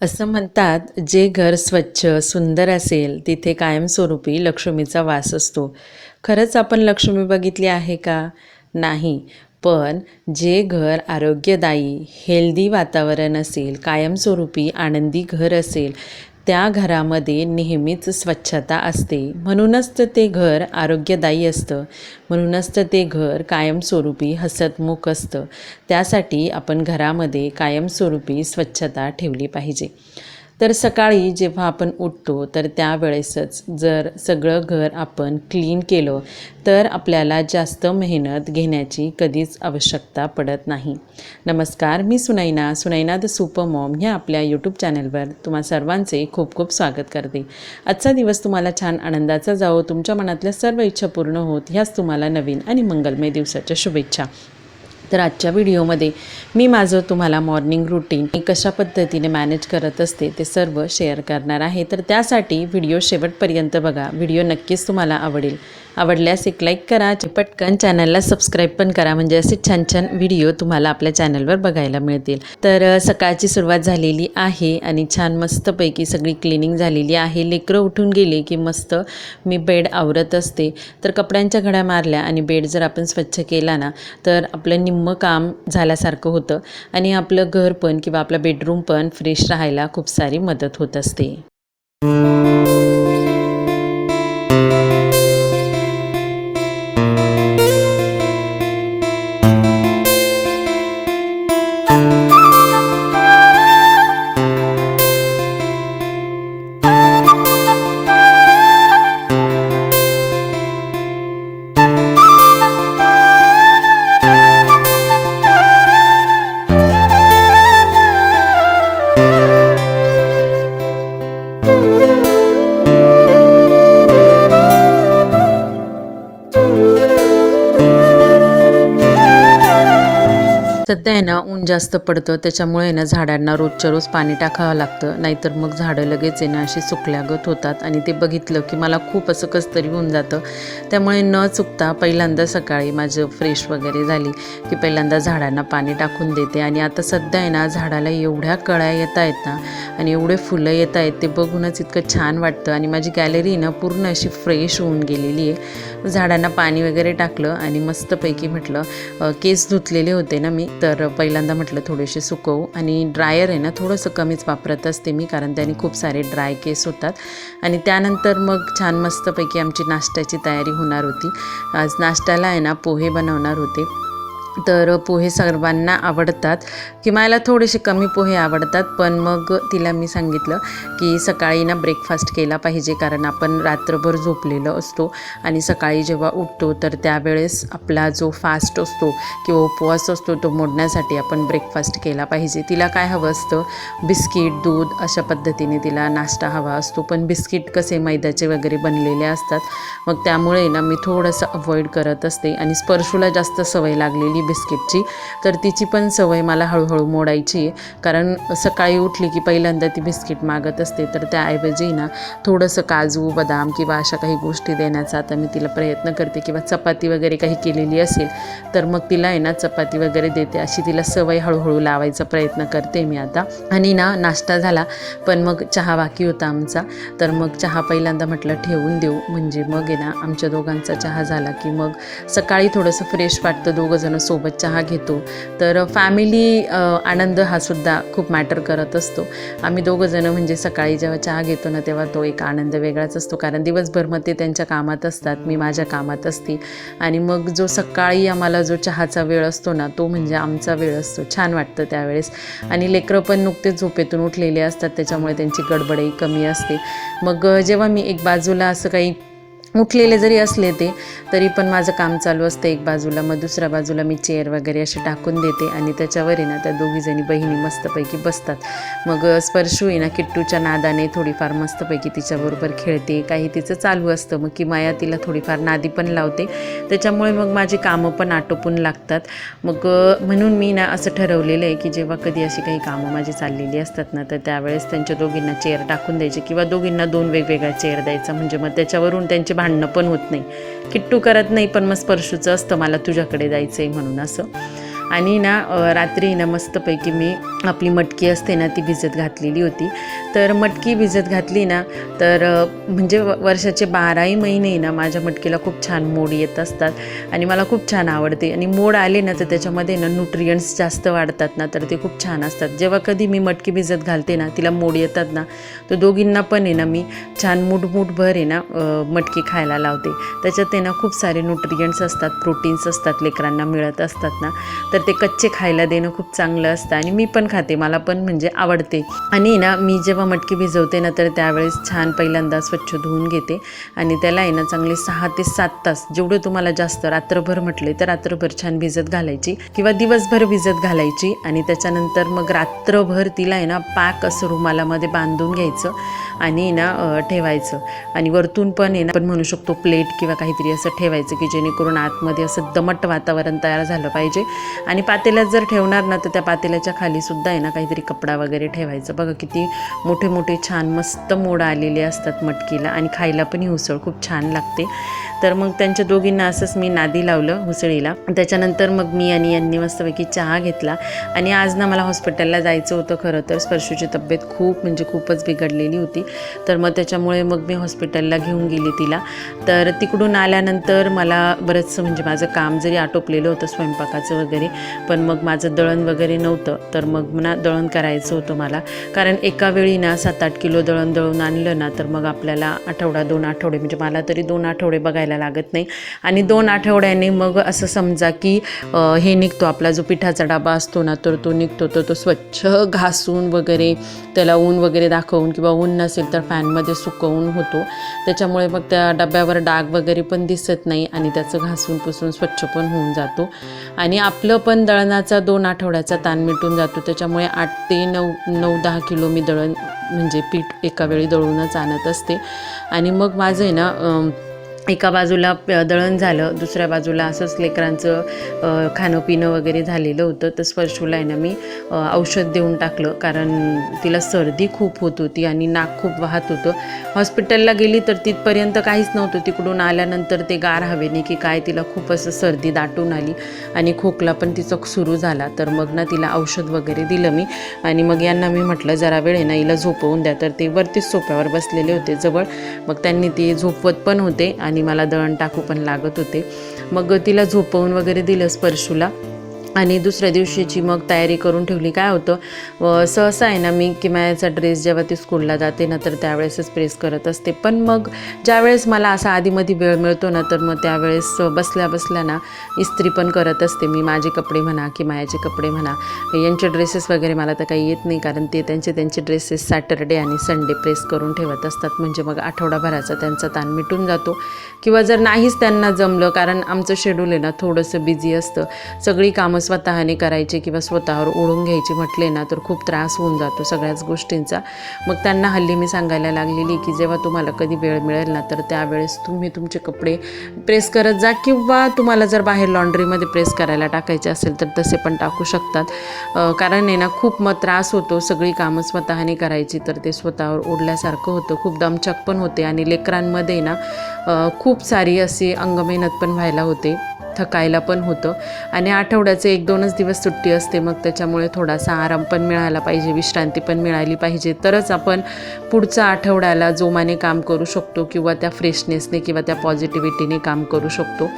असं म्हणतात जे घर स्वच्छ सुंदर असेल तिथे कायमस्वरूपी लक्ष्मीचा वास असतो. खरंच आपण लक्ष्मी बघितली आहे का? नाही. पण जे घर आरोग्यदायी हेल्दी वातावरण असेल कायमस्वरूपी आनंदी घर असेल त्या घरामध्ये नेहमीच स्वच्छता असते. म्हणूनच तर ते घर आरोग्यदायी असतं. म्हणूनच तर ते घर कायमस्वरूपी हसतमुख असतं. त्यासाठी आपण घरामध्ये कायमस्वरूपी स्वच्छता ठेवली पाहिजे. तर सकाळी जेव्हा आपण उठतो तर त्यावेळेसच जर सगळं घर आपण क्लीन केलं तर आपल्याला जास्त मेहनत घेण्याची कधीच आवश्यकता पडत नाही. नमस्कार मी Sunaina. Sunaina the super mom ह्या आपल्या यूट्यूब चॅनलवर तुम्हा सर्वांचे खूप खूप स्वागत करते. आजचा दिवस तुम्हाला छान आनंदाचा जावो तुमच्या मनातल्या सर्व इच्छा पूर्ण होत ह्याच तुम्हाला नवीन आणि मंगलमय दिवसाच्या शुभेच्छा. तर आजच्या व्हिडिओमध्ये मी माझं तुम्हाला मॉर्निंग रुटीन कशा पद्धतीने मॅनेज करत असते ते सर्व शेअर करणार आहे. तर त्यासाठी व्हिडिओ शेवटपर्यंत बघा. व्हिडिओ नक्कीच तुम्हाला आवडेल. आवडल्यास एक लाईक करा. पटकन चॅनलला सबस्क्राईब पण करा. म्हणजे असे छान छान व्हिडिओ तुम्हाला आपल्या चॅनलवर बघायला मिळतील. तर सकाळची सुरुवात झालेली आहे आणि छान मस्तपैकी सगळी क्लिनिंग झालेली आहे. लेकरं उठून गेले की मस्त मी बेड आवरत असते. तर कपड्यांच्या घड्या मारल्या आणि बेड जर आपण स्वच्छ केला ना तर आपलं निम निम्मं काम झाल्यासारखं होतं आणि आपलं घर पण किंवा आपलं बेडरूम पण फ्रेश राहायला खूप सारी मदत होत असते. आहे ना ऊन जास्त पडतं त्याच्यामुळे आहे ना झाडांना रोजच्या रोज पाणी टाकावं लागतं. नाहीतर मग झाडं लगेच आहे ना अशी सुकल्यागत होतात. आणि ते बघितलं की मला खूप असं कसं तरी होऊन जातं. त्यामुळे न चुकता पहिल्यांदा सकाळी माझं फ्रेश वगैरे झाली की पहिल्यांदा झाडांना पाणी टाकून देते. आणि आता सध्या आहे ना झाडाला एवढ्या कळ्या येत आहेत ना आणि एवढे फुलं येत आहेत ते बघूनच इतकं छान वाटतं. आणि माझी गॅलरी ना पूर्ण अशी फ्रेश होऊन गेलेली आहे. झाडांना पाणी वगैरे टाकलं आणि मस्तपैकी म्हटलं केस धुतलेले होते ना मी तर पहिल्यांदा म्हटलं थोडेसे सुकवू. आणि ड्रायर आहे ना थोडंसं कमीच वापरत असते मी कारण त्याने खूप सारे ड्राय केस होतात. आणि त्यानंतर मग छान मस्तपैकी आमची नाश्त्याची तयारी होणार होती. आज नाश्त्याला आहे ना पोहे बनवणार होते. तर पोहे सर्वांना आवडतात. की मला थोडेसे कमी पोहे आवडतात पण मग तिला मी सांगितलं की सकाळी ना ब्रेकफास्ट केला पाहिजे कारण आपण रात्रभर झोपलेलो असतो आणि सकाळी जेव्हा उठतो तर त्यावेळेस आपला जो फास्ट असतो किंवा उपवास असतो तो मोडण्यासाठी आपण ब्रेकफास्ट केला पाहिजे. तिला काय हवं असतं? बिस्किट दूध अशा पद्धतीने तिला नाश्ता हवा असतो पण बिस्किट कसे मैद्याचे वगैरे बनलेले असतात मग त्यामुळे ना मी थोडंसं अवॉइड करत असते आणि स्पर्शूला जास्त सवय लागलेली बिस्किटची तर तिची पण सवय मला हळूहळू मोडायची आहे. कारण सकाळी उठली की पहिल्यांदा ती बिस्किट मागत असते. तर त्याऐवजी ना थोडंसं काजू बदाम किंवा अशा काही गोष्टी देण्याचा आता मी तिला प्रयत्न करते. किंवा चपाती वगैरे काही केलेली असेल तर मग तिला आहे ना चपाती वगैरे देते. अशी तिला सवय हळूहळू लावायचा प्रयत्न करते मी आता. आणि ना नाश्ता झाला पण मग चहा बाकी होता आमचा. तर मग चहा पहिल्यांदा म्हटलं ठेवून देऊ. म्हणजे मग आहे ना आमच्या दोघांचा चहा झाला की मग सकाळी थोडंसं फ्रेश वाटतं. दोघंजणं सोबत चहा घेतो. तर फॅमिली आनंद हा सुद्धा खूप मॅटर करत असतो. आम्ही दोघंजणं म्हणजे सकाळी जेव्हा चहा घेतो ना तेव्हा तो एक आनंद वेगळाच असतो. कारण दिवसभर मग ते त्यांच्या कामात असतात मी माझ्या कामात असते. आणि मग जो सकाळी आम्हाला जो चहाचा वेळ असतो ना तो म्हणजे आमचा वेळ असतो. छान वाटतं त्यावेळेस. आणि लेकरं पण नुकतेच झोपेतून उठलेले असतात त्याच्यामुळे त्यांची गडबडही कमी असते. मग जेव्हा मी एक बाजूला असं काही उठलेले जरी असले ते तरी पण माझं काम चालू असतं एक बाजूला. मग दुसऱ्या बाजूला मी चेअर वगैरे असे टाकून देते आणि त्याच्यावर आहे ना त्या दोघीजणी बहिणी मस्तपैकी बसतात. मग स्पर्शू आहे ना किट्टूच्या नादाने थोडीफार मस्तपैकी तिच्याबरोबर खेळते. काही तिचं चालू असतं. मग की माया तिला थोडीफार नादी पण लावते. त्याच्यामुळे मग माझी कामं पण आटोपून लागतात. मग म्हणून मी ना असं ठरवलेलं आहे की जेव्हा कधी अशी काही कामं माझी चाललेली असतात ना तर त्यावेळेस त्यांच्या दोघींना चेअर टाकून द्यायची किंवा दोघींना दोन वेगवेगळ्या चेअर द्यायचा. म्हणजे मग त्याच्यावरून त्यांचे भांडणं पण होत नाही. किट्टू करत नाही पण मग स्पर्शूचं असतं मला तुझ्याकडे जायचं आहे म्हणून असं. आणि ना रात्री ना मस्तपैकी मी आपली मटकी असते ना ती भिजत घातलेली होती. तर मटकी भिजत घातली ना तर म्हणजे वर्षाचे बाराही महिने ना माझ्या मटकीला खूप छान मोड येत असतात आणि मला खूप छान आवडते. आणि मोड आले ना तर त्याच्यामध्ये ना न्यूट्रियंट्स जास्त वाढतात ना तर ते खूप छान असतात. जेव्हा कधी मी मटकी भिजत घालते ना तिला मोड येतात ना तर दोघींना पण आहे ना मी छान मुठमुठभर आहे ना मटकी खायला लावते. त्याच्यात आहे ना खूप सारे न्यूट्रियंट्स असतात प्रोटीन्स असतात लेकरांना मिळत असतात ना. तर तर ते कच्चे खायला देणं खूप चांगलं असतं आणि मी पण खाते मला पण म्हणजे आवडते. आणि ना मी जेव्हा मटकी भिजवते ना तर त्यावेळेस छान पहिल्यांदा स्वच्छ धुवून घेते. आणि त्याला आहे ना चांगले सहा ते सात तास जेवढं तुम्हाला जास्त रात्रभर म्हटले तर रात्रभर छान भिजत घालायची किंवा दिवसभर भिजत घालायची. आणि त्याच्यानंतर मग रात्रभर तिला आहे ना पाक असं रुमालामध्ये बांधून घ्यायचं आणि ना ठेवायचं. आणि वरतून पण आहे ना आपण म्हणू शकतो प्लेट किंवा काहीतरी असं ठेवायचं की जेणेकरून आतमध्ये असं दमट वातावरण तयार झालं पाहिजे. आणि पातेल्यात जर ठेवणार ना तर त्या पातेल्याच्या खाली सुद्धा आहे ना काहीतरी कपडा वगैरे ठेवायचं. बघा किती मोठे मोठे छान मस्त मोड आलेले असतात मटकीला आणि खायला पण ही उसळ खूप छान लागते. तर मग त्यांच्या दोघींना असंच मी नादी लावलं उसळीला. त्याच्यानंतर मग मी आणि यांनी मस्तपैकी चहा घेतला. आणि आज ना मला हॉस्पिटलला जायचं होतं खरं तर स्पर्शूची तब्येत खूप म्हणजे खूपच बिघडलेली होती. तर मग त्याच्यामुळे मग मी हॉस्पिटलला घेऊन गेली तिला. तर तिकडून आल्यानंतर मला बरंचसं म्हणजे माझं काम जरी आटोपलेलं होतं स्वयंपाकाचं वगैरे पण मग माझं दळण वगैरे नव्हतं तर मग ना दळण करायचं होतं मला. कारण एका वेळी ना सात आठ किलो दळण दळून आणलं ना तर मग आपल्याला आठवडा दोन आठवडे म्हणजे मला तरी दोन आठवडे बघायला लागत नाही. आणि दोन आठवड्याने मग असं समजा की हे निघतो आपला जो पिठाचा डबा असतो ना तर तो निघतो तर तो स्वच्छ घासून वगैरे त्याला ऊन वगैरे दाखवून किंवा ऊन नसेल तर फॅनमध्ये सुकवून होतो. त्याच्यामुळे मग त्या डब्यावर डाग वगैरे पण दिसत नाही आणि त्याचं घासून पुसून स्वच्छ पण होऊन जातो. आणि आपलं पण दळणाचा दोन आठवड्याचा ताण मिटून जातो. त्याच्यामुळे आठ ते नऊ नऊ दहा किलो मी दळण म्हणजे पीठ एका वेळी दळूनच आणत असते. आणि मग माझं आहे ना एका बाजूला प- दळण झालं दुसऱ्या बाजूला असंच लेकरांचं खाणं पिणं वगैरे झालेलं होतं. तर स्पर्शूला आहे ना मी औषध देऊन टाकलं. कारण तिला सर्दी खूप होत होती आणि नाक खूप वाहत होतं. हॉस्पिटलला गेली तर तिथपर्यंत काहीच नव्हतं. तिकडून आल्यानंतर ते गार हवेने की काय तिला खूप असं सर्दी दाटून आली आणि खोकला पण तिचा सुरू झाला. तर मग ना तिला औषध वगैरे दिलं मी आणि मग यांना मी म्हटलं जरा वेळ ना हिला झोपवून द्या. तर ते वरतीच सोप्यावर बसलेले होते जवळ. मग त्यांनी ते झोपवत पण होते आणि मला दळण टाकू पण लागत होते. मग तिला झोपवून वगैरे दिलं स्पर्शूला. आणि दुसऱ्या दिवशीची मग तयारी करून ठेवली. काय होतं व सहसा आहे ना मी किमायाचा ड्रेस जेव्हा ती स्कूलला जाते ना तर त्यावेळेसच प्रेस करत असते. पण मग ज्यावेळेस मला असा आधीमध्ये वेळ मिळतो ना तर मग त्यावेळेस बसल्या बसल्या ना इस्त्री पण करत असते मी. माझे कपडे म्हणा किमायाचे कपडे म्हणा यांचे ड्रेसेस वगैरे मला तर काही येत नाही कारण ते त्यांचे त्यांचे ड्रेसेस सॅटरडे आणि संडे प्रेस करून ठेवत असतात. म्हणजे मग आठवडाभराचा त्यांचा ताण मिटून जातो. किंवा जर नाहीच त्यांना जमलं कारण आमचं शेड्यूल आहे ना थोडंसं बिझी असतं. सगळी कामं स्वतःने करायची किंवा स्वतःवर ओढून घ्यायची म्हटले ना तर खूप त्रास होऊन जातो सगळ्याच गोष्टींचा. मग त्यांना हल्ली मी सांगायला लागलेली की जेव्हा तुम्हाला कधी वेळ मिळेल ना तर त्यावेळेस तुम्ही तुमचे कपडे प्रेस करत जा किंवा तुम्हाला जर बाहेर लॉन्ड्रीमध्ये प्रेस करायला टाकायचे असेल तर तसे पण टाकू शकतात. कारण आहे ना खूप मग त्रास होतो सगळी कामं स्वतःने करायची तर ते स्वतःवर ओढल्यासारखं होतं. खूप दमचक पण होते आणि लेकरांमध्ये ना खूप सारी अशी अंगमेहनत पण व्हायला होते. थकायला पण होतं. आणि आठवड्याचे एक दोनच दिवस सुट्टी असते मग त्याच्यामुळे थोडासा आराम पण मिळाला पाहिजे विश्रांती पण मिळाली पाहिजे. तरच आपण पुढच्या आठवड्याला जोमाने काम करू शकतो किंवा त्या फ्रेशनेसने किंवा त्या पॉझिटिव्हिटीने काम करू शकतो.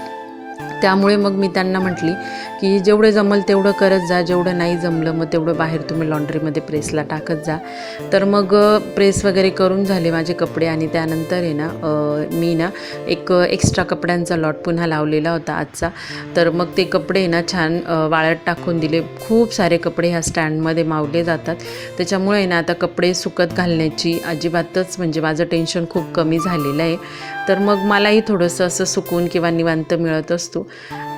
त्यामुळे मग मी त्यांना म्हटली की जेवढं जमल तेवढं करत जा जेवढं नाही जमलं मग तेवढं बाहेर तुम्ही लॉन्ड्रीमध्ये प्रेसला टाकत जा. तर मग प्रेस वगैरे करून झाले माझे कपडे आणि त्यानंतर आहे ना मी ना एक एक्स्ट्रा कपड्यांचा लॉट पुन्हा लावलेला होता आजचा. तर मग ते कपडे ना छान वाळत टाकून दिले. खूप सारे कपडे ह्या स्टँडमध्ये मावले जातात. त्याच्यामुळे ना आता कपडे सुकत घालण्याची अजिबातच म्हणजे माझं टेन्शन खूप कमी झालेलं आहे. तर मग मलाही थोडंसं असं सुकून किंवा निवांत मिळत असतो.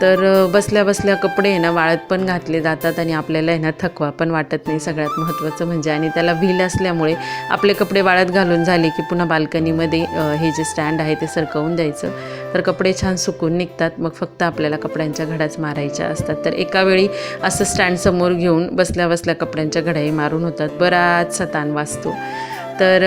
तर बसल्या बसल्या कपडे आहे ना वाळत पण घातले जातात आणि आपल्याला आहे ना थकवा पण वाटत नाही. सगळ्यात महत्त्वाचं म्हणजे आणि त्याला व्हील असल्यामुळे आपले कपडे वाळत घालून झाले की पुन्हा बाल्कनीमध्ये हे जे स्टँड आहे ते सरकवून द्यायचं. तर कपडे छान सुकून निघतात. मग फक्त आपल्याला कपड्यांच्या घडाच मारायच्या असतात. तर एका वेळी असं स्टँड समोर घेऊन बसल्या बसल्या कपड्यांच्या घड्याही मारून होतात. बराचसा ताण वाचतो. तर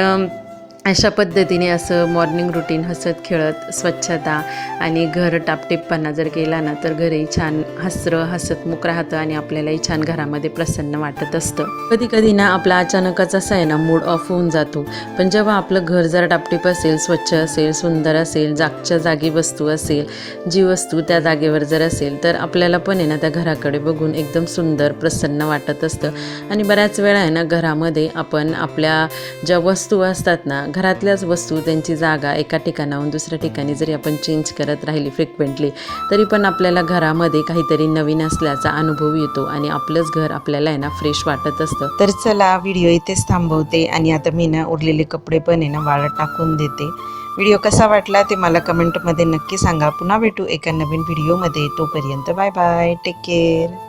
अशा पद्धतीने असं मॉर्निंग रुटीन हसत खेळत स्वच्छता आणि घर टापटिपपणा जर केला ना तर घरही छान हसरं हसतमुख राहतं आणि आपल्यालाही छान घरामध्ये प्रसन्न वाटत असतं. कधी कधी ना आपला अचानकच असा आहे ना मूड ऑफ होऊन जातो. पण जेव्हा आपलं घर जर टापटीप असेल स्वच्छ असेल सुंदर असेल जागच्या जागी वस्तू असेल जी वस्तू त्या जागेवर जर असेल तर आपल्याला पण आहे ना त्या घराकडे बघून एकदम सुंदर प्रसन्न वाटत असतं. आणि बऱ्याच वेळा आहे ना घरामध्ये आपण आपल्या ज्या वस्तू असतात ना घरातल्याच वस्तू त्यांची जागा एका ठिकाणाहून दुसऱ्या ठिकाणी जरी आपण चेंज करत राहिली फ्रिक्वेंटली तरी पण आपल्याला घरामध्ये काहीतरी नवीन असल्याचा अनुभव येतो आणि आपलंच घर आपल्याला आहे ना फ्रेश वाटत असतं. तर चला व्हिडिओ इथेच थांबवते आणि आता मी ना उरलेले कपडे पण आहे ना वाळत टाकून देते. व्हिडिओ कसा वाटला ते मला कमेंटमध्ये नक्की सांगा. पुन्हा भेटू एका नवीन व्हिडिओमध्ये तोपर्यंत बाय बाय टेक केअर